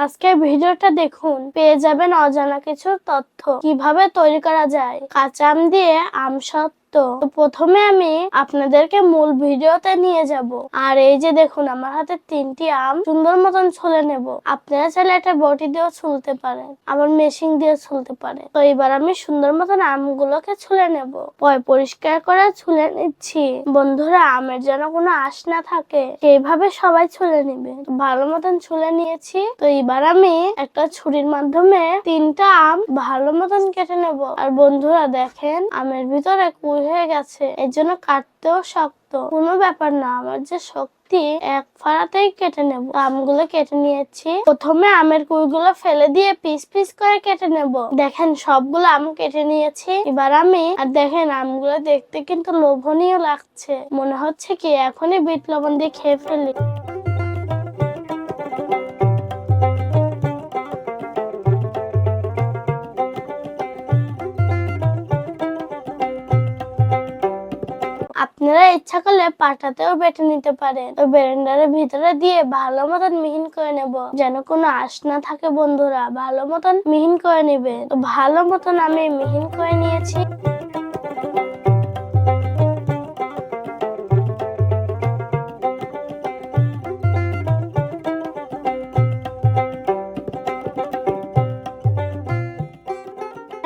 আজকের ভিডিওটা দেখুন। পেয়ে যাবেন অজানা কিছু তথ্য। কীভাবে তৈরি করা যায়? কাঁচা আম দিয়ে আম সত্ত্ব তো প্রথমে আমি আপনাদেরকে মূল ভিডিওতে নিয়ে যাব। আর এই যে দেখুন, আমার হাতে তিনটি আম। সুন্দর মতন ছুলে নেব। আপনারা চাইলে একটা বটি দিয়েও ছুলতে পারেন। আবার মেশিন দিয়ে ছুলতে পারেন। তো এবার আমি সুন্দর মতন আমগুলোকে ছুলে নেব। পরিষ্কার করে ছুলে নিচ্ছি। বন্ধুরা, আমের যেন কোনো আশ না থাকে, সেইভাবে সবাই ছুলে নিবে। ভালো মতন ছুলে নিয়েছি। তো এবার আমি একটা ছুরির মাধ্যমে তিনটা আম ভালো মতন কেটে নেব। আর বন্ধুরা, দেখেন, আমের ভিতরে কুই হয়ে গেছে। এর কাটতেও শক্ত। কোনো ব্যাপার না, আমার যে শক্তি, এক ফাড়াতেই কেটে নেব। আমগুলো কেটে নিয়েছি। প্রথমে আমের কুইগুলো ফেলে দিয়ে পিস পিস করে কেটে নেব। দেখেন, সবগুলো আম কেটে নিয়েছি। এবার আমি, আর দেখেন, আমগুলো দেখতে কিন্তু লোভনীয় লাগছে। মনে হচ্ছে কি, এখনই বিট লবণ দিয়ে খেয়ে ফেলি। আপনারা ইচ্ছা করলে পাটাতেও বেটে নিতে পারেন। তো ব্লেন্ডারের ভিতরে দিয়ে ভালো মতন মিহিন করে নেব। যেন কোনো আশ না থাকে বন্ধুরা, ভালো মতন মিহিন করে নেবে তো ভালো মতন আমি মিহিন করে নিয়েছি।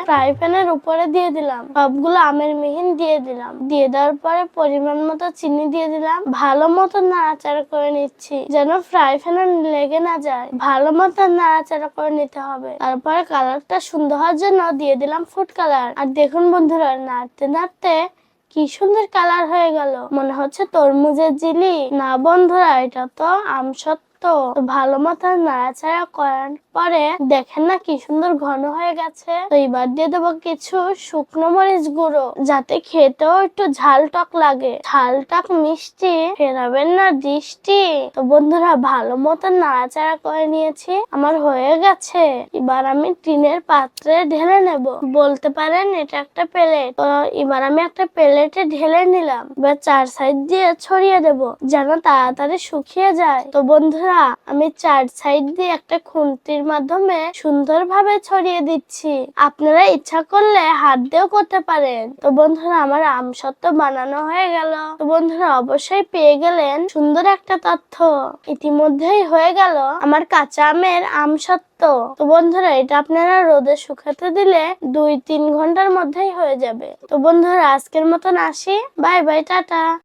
ফ্রাই প্যানের উপরে দিয়ে দিলাম। সবগুলো আমের মিহিন দিয়ে দিলাম। দিয়ে দেওয়ার পরে পরিমাণ মতো চিনি দিয়ে দিলাম। ভালো মতো নাড়াচাড়া করে নিচ্ছি, যেন ফ্রাই প্যানে লেগে না যায়। ভালো মতো নাড়াচাড়া করে নিতে হবে। তারপরে কালারটা সুন্দর হওয়ার জন্য দিয়ে দিলাম ফুড কালার। আর দেখুন বন্ধুরা, নাড়তে নাড়তে কি সুন্দর কালার হয়ে গেল। মনে হচ্ছে তরমুজের জিলি। না বন্ধুরা, এটা তো আমসত্ব তো ভালো মতো নাড়াচাড়া করার পরে দেখেন না কি সুন্দর ঘন হয়ে গেছে। তো এবার দিয়ে দেবো কিছু শুকনো মরিচ গুঁড়ো, যাতে খেতেও একটু ঝাল টক লাগে। ঝাল টক মিষ্টি ফেরাবেন না দৃষ্টি। তো বন্ধুরা, ভালো মতো নাড়াচাড়া করে নিয়েছি, আমার হয়ে গেছে। এবার আমি টিনের পাত্রে ঢেলে নেব। বলতে পারেন এটা একটা প্লেট। তো এবার আমি একটা প্লেটে ঢেলে নিলাম। এবার চার সাইড দিয়ে ছড়িয়ে দেব, যেন তাড়াতাড়ি শুকিয়ে যায়। তো বন্ধুরা আমি চার সাইড দিয়ে একটা খুন্তির মাধ্যমে সুন্দরভাবে ছড়িয়ে দিচ্ছি। আপনারা ইচ্ছা করলে হাত দিয়েও করতে পারেন। তো বন্ধুরা, আমার আম সত্ত্ব বানানো হয়ে গেল। তো বন্ধুরা, অবশ্যই পেয়ে গেলেন সুন্দর একটা তথ্য। ইতিমধ্যেই হয়ে গেল আমার কাঁচা আমের আম সত্ত্ব। তো বন্ধুরা, এটা আপনারা রোদে শুকাতে দিলে দুই তিন ঘণ্টার মধ্যেই হয়ে যাবে। তো বন্ধুরা, আজকের মতন আসি। Bye bye, tata.